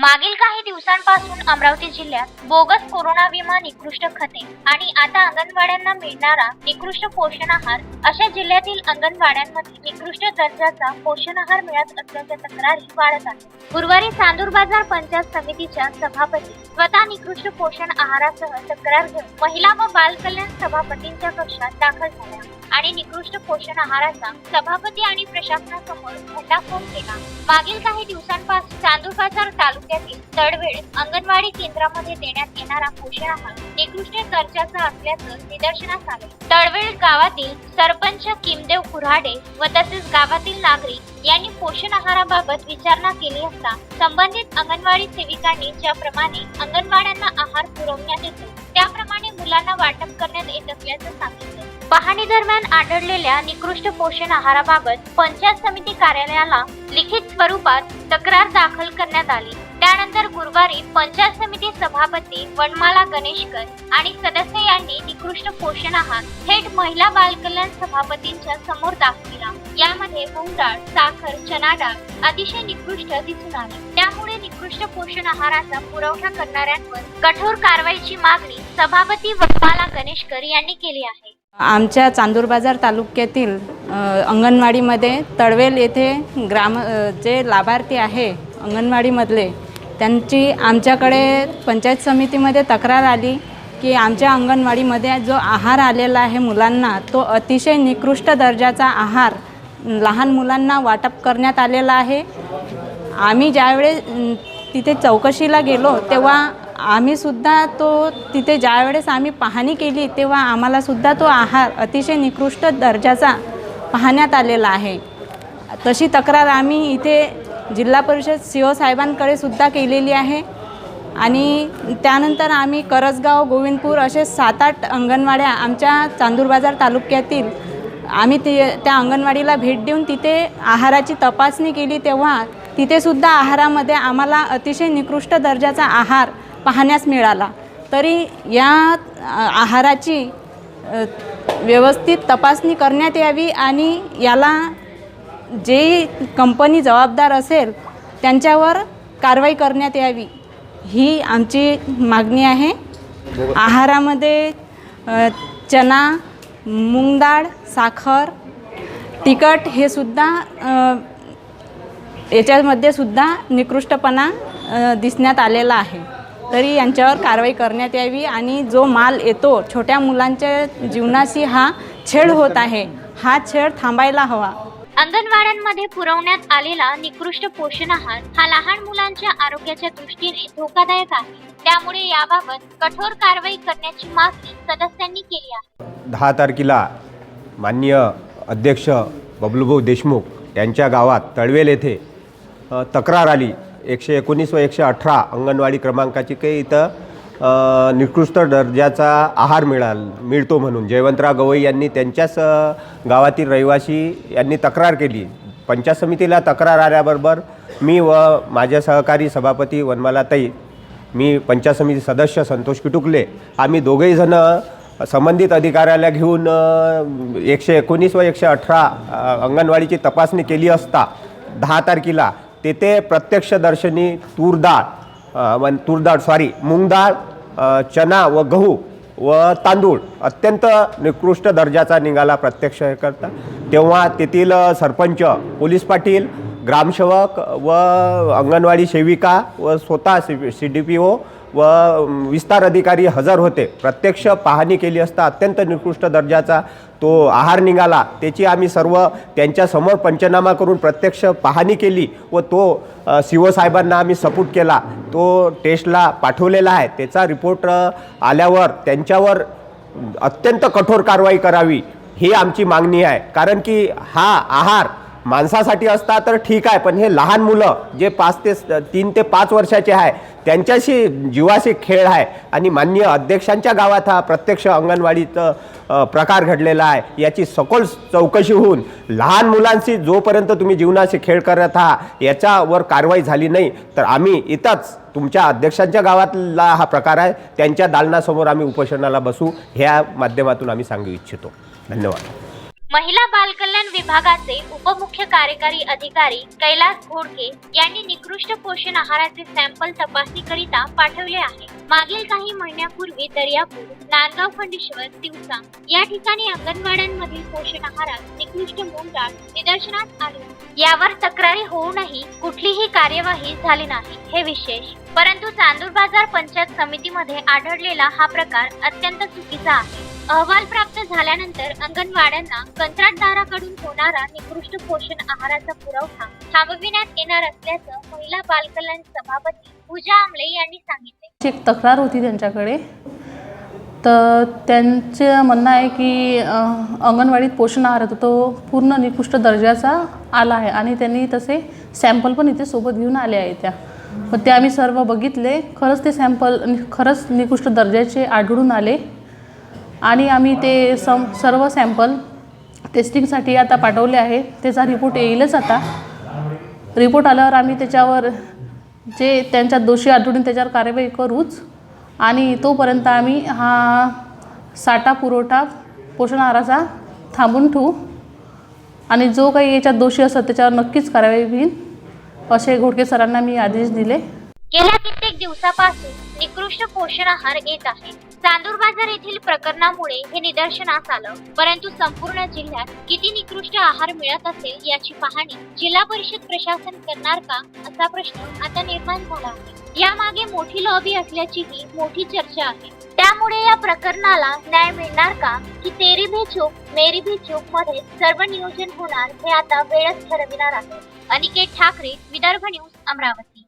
मागील काही दिवसांपासून अमरावती जिल्ह्यात बोगस कोरोना विमा निकृष्ट खते आणि आता अंगणवाड्यांना मिळणारा निकृष्ट पोषण आहार अशा जिल्ह्यातील अंगणवाड्यांमध्ये निकृष्ट दर्जाचा पोषण आहार मिळत असल्याच्या तक्रारी वाढत आहेत. गुरुवारी चांदूर बाजार पंचायत समितीच्या सभापती स्वतः निकृष्ट पोषण आहारासह तक्रार घेऊन महिला व बाल कल्याण सभापतींच्या कक्षात दाखल झाल्या. आणि निकृष्ट पोषण आहाराचा सभापती आणि प्रशासनासमोर भंडाफोड केला. मागील काही दिवसांपासून चांदूर बाजार तालुक्यातील तडवेळ अंगणवाडी केंद्रामध्ये देण्यात येणारा पोषण आहार निकृष्ट दर्जाचा असल्याचं निदर्शनास आले. तडवेळ गावातील सरपंच किमदेव कुऱ्हाडे व तसेच गावातील नागरिक यांनी पोषण आहाराबाबत विचारणा केली असता संबंधित अंगणवाडी सेविकांनी ज्याप्रमाणे अंगणवाड्यांना आहार पुरवण्यात येतो त्याप्रमाणे मुलांना वाटप करण्यात येत असल्याचं सांगितलं. पाहणी दरम्यान आढळलेल्या निकृष्ट पोषण आहाराबाबत पंचायत समिती कार्यालयाला लिखित स्वरूपात तक्रार दाखल करण्यात आली. त्यानंतर गुरुवारी पंचायत समिती सभापती वनमाला गणेशकर आणि सदस्य यांनी निकृष्ट पोषण आहार थेट महिला बाल कल्याण सभापतींच्या समोर दाखविला यामध्ये मूग डाळ साखर चना डाळ अतिशय निकृष्ट दिसून आली. त्यामुळे निकृष्ट पोषण आहाराचा पुरवठा करणाऱ्यांवर कठोर कारवाईची मागणी सभापती वनमाला गणेशकर यांनी केली आहे. आमच्या चांदूर बाजार तालुक्यातील अंगणवाडीमध्ये तळवेल येथे ग्राम जे लाभार्थी आहे अंगणवाडीमधले त्यांची आमच्याकडे पंचायत समितीमध्ये तक्रार आली की आमच्या अंगणवाडीमध्ये जो आहार आलेला आहे मुलांना तो अतिशय निकृष्ट दर्जाचा आहार लहान मुलांना वाटप करण्यात आलेला आहे. आम्ही ज्यावेळेस तिथे चौकशीला गेलो तेव्हा आम्हीसुद्धा तो तिथे ज्यावेळेस आम्ही पाहणी केली तेव्हा आम्हालासुद्धा तो आहार अतिशय निकृष्ट दर्जाचा पाहण्यात आलेला आहे. तशी तक्रार आम्ही इथे जिल्हा परिषद सी ओ साहेबांकडे सुद्धा केलेली आहे. आणि त्यानंतर आम्ही करसगाव गोविंदपूर असे सात आठ अंगणवाड्या आमच्या चांदूर बाजार तालुक्यातील आम्ही ते त्या अंगणवाडीला भेट देऊन तिथे आहाराची तपासणी केली तेव्हा तिथेसुद्धा आहारामध्ये आम्हाला अतिशय निकृष्ट दर्जाचा आहार पाहण्यास मिळाला. तरी या आहाराची व्यवस्थित तपासणी करण्यात यावी आणि याला जे कंपनी जबाबदार असेल त्यांच्यावर कारवाई करण्यात यावी ही आमची मागणी आहे. आहारामध्ये चना मूग साखर तिखट हे सुद्धा याच्यामध्ये सुद्धा निकृष्टपणा दिसण्यात आलेला आहे. तरी यांच्यावर कारवाई करण्यात यावी आणि जो माल येतो छोट्या मुलांच्या जीवनाशी हा छेड होत आहे. हा छेड थांबायला हवा. अंगणवाड्यांमध्ये पुरवण्यात आलेला निकृष्ट पोषण आहार हा लहान मुलांच्या आरोग्याच्या दृष्टीने धोकादायक आहे. त्यामुळे याबाबत कठोर कारवाई करण्याची मागणी सदस्यांनी केली आहे. दहा तारखेला माननीय अध्यक्ष बबलूभाऊ देशमुख यांच्या गावात तळवेल येथे अ, तक्रार आली. एकशे एकोणीस व एकशे अठरा अंगणवाडी क्रमांकाची काही इथं निकृष्ट दर्जाचा आहार मिळाल मिळतो म्हणून. जयवंतराव गवई यांनी त्यांच्याच गावातील रहिवासी यांनी तक्रार केली. पंचायत समितीला तक्रार आल्याबरोबर मी व माझ्या सहकारी सभापती वनमालाताई मी पंचायत समिती सदस्य संतोष किटुकले आम्ही दोघेही जण संबंधित अधिकाऱ्याला घेऊन एकशे एकोणीस व एकशे अठरा अंगणवाडीची तपासणी केली असता दहा तारखेला तेथे प्रत्यक्षदर्शनी तूर डाळ वन तूर डाळ सॉरी मूग डाळ चना व गहू व तांदूळ अत्यंत निकृष्ट दर्जाचा निघाला प्रत्यक्ष हे करता. तेव्हा तेथील सरपंच पोलीस पाटील ग्रामसेवक व अंगणवाडी सेविका व स्वतः C C D P O व विस्तार अधिकारी हजर होते. प्रत्यक्ष पाहणी केली असता अत्यंत निकृष्ट दर्जाचा तो आहार निघाला. त्याची आम्ही सर्व त्यांच्यासमोर पंचनामा करून प्रत्यक्ष पाहणी केली व तो सी ओ साहेबांना आम्ही सपोर्ट केला. तो टेस्टला पाठवलेला आहे. त्याचा रिपोर्ट आल्यावर त्यांच्यावर अत्यंत कठोर कारवाई करावी ही आमची मागणी आहे. कारण की हा आहार माणसासाठी असता तर ठीक आहे पण हे लहान मुलं जे पाच ते तीन ते पाच वर्षाचे आहे त्यांच्याशी जीवाशी खेळ आहे. आणि माननीय अध्यक्षांच्या गावात हा प्रत्यक्ष अंगणवाडीचं प्रकार घडलेला आहे. याची सखोल चौकशी होऊन लहान मुलांशी जोपर्यंत तुम्ही जीवनाशी खेळ करत आहात याच्यावर कारवाई झाली नाही तर आम्ही इथंच तुमच्या अध्यक्षांच्या गावातला हा प्रकार आहे. त्यांच्या दालनासमोर आम्ही उपोषणाला बसू. ह्या माध्यमातून आम्ही सांगू इच्छितो. धन्यवाद. महिला बालकल्याण विभागाचे उपमुख्य कार्यकारी अधिकारी कैलास घोडके यांनी निकृष्ट पोषण आहाराचे सॅम्पल तपासणीकरिता पाठवले आहे. मागील काही महिन्यापूर्वी दर्यापूर नांदगाव खंडेश्वर तिवसा या ठिकाणी अंगणवाड्यांमधील पोषण आहारात निकृष्ट मूंडाळ निदर्शनास आले. यावर तक्रारी होऊनही कुठलीही कार्यवाही झाली नाही. हे विशेष परंतु चांदूर बाजार पंचायत समितीमध्ये आढळलेला हा प्रकार अत्यंत चुकीचा आहे. अहवाल प्राप्त झाल्यानंतर अंगणवाड्यांना कंत्राटदाराकडून होणारा निकृष्ट पोषण आहाराचा पुरवठा थांबविण्यात येणार असल्याचं महिला बालकल्याण सभापती पूजा आमले यांनी सांगितले. एक तक्रार होती त्यांच्याकडे. तर त्यांचं म्हणणं आहे की अंगणवाडीत पोषण आहार होता तो पूर्ण निकृष्ट दर्जाचा आला आहे आणि त्यांनी तसे सॅम्पल पण इथे सोबत घेऊन आले आहे त्या. पण ते आम्ही सर्व बघितले खरंच ते सॅम्पल खरंच निकृष्ट दर्जाचे आढळून आले. आणि आम्ही ते सम सर्व सॅम्पल टेस्टिंगसाठी आता पाठवले आहे. त्याचा रिपोर्ट येईलच आता. रिपोर्ट आल्यावर आम्ही त्याच्यावर जे त्यांच्यात दोषी आढळून त्याच्यावर कार्यवाही करूच. आणि तोपर्यंत आम्ही हा साठा पुरवठा पोषण आहाराचा थांबून ठेवू. आणि जो काही याच्यात दोषी असत त्याच्यावर नक्कीच कारवाई होईल असे घोडके सरांना मी आदेश दिले. गेल्या कित्येक दिवसापासून निकृष्ट पोषण आहार येत आहे. चांदूर बाजार येथील प्रकरणामुळे हे निदर्शनास आलं. परंतु संपूर्ण जिल्ह्यात किती निकृष्ट आहार मिळत असेल याची पाहणी जिल्हा परिषद प्रशासन करणार का असा प्रश्न आता निर्माण झाला आहे. यामागे मोठी लॉबी असल्याचीही मोठी चर्चा आहे. त्यामुळे या प्रकरणाला न्याय मिळणार का? की तेरी भी चूक मेरी भी चूकमध्ये सर्व नियोजन होणार हे आता वेळच ठरविणार आहे. अनिकेत ठाकरे विदर्भ न्यूज अमरावती.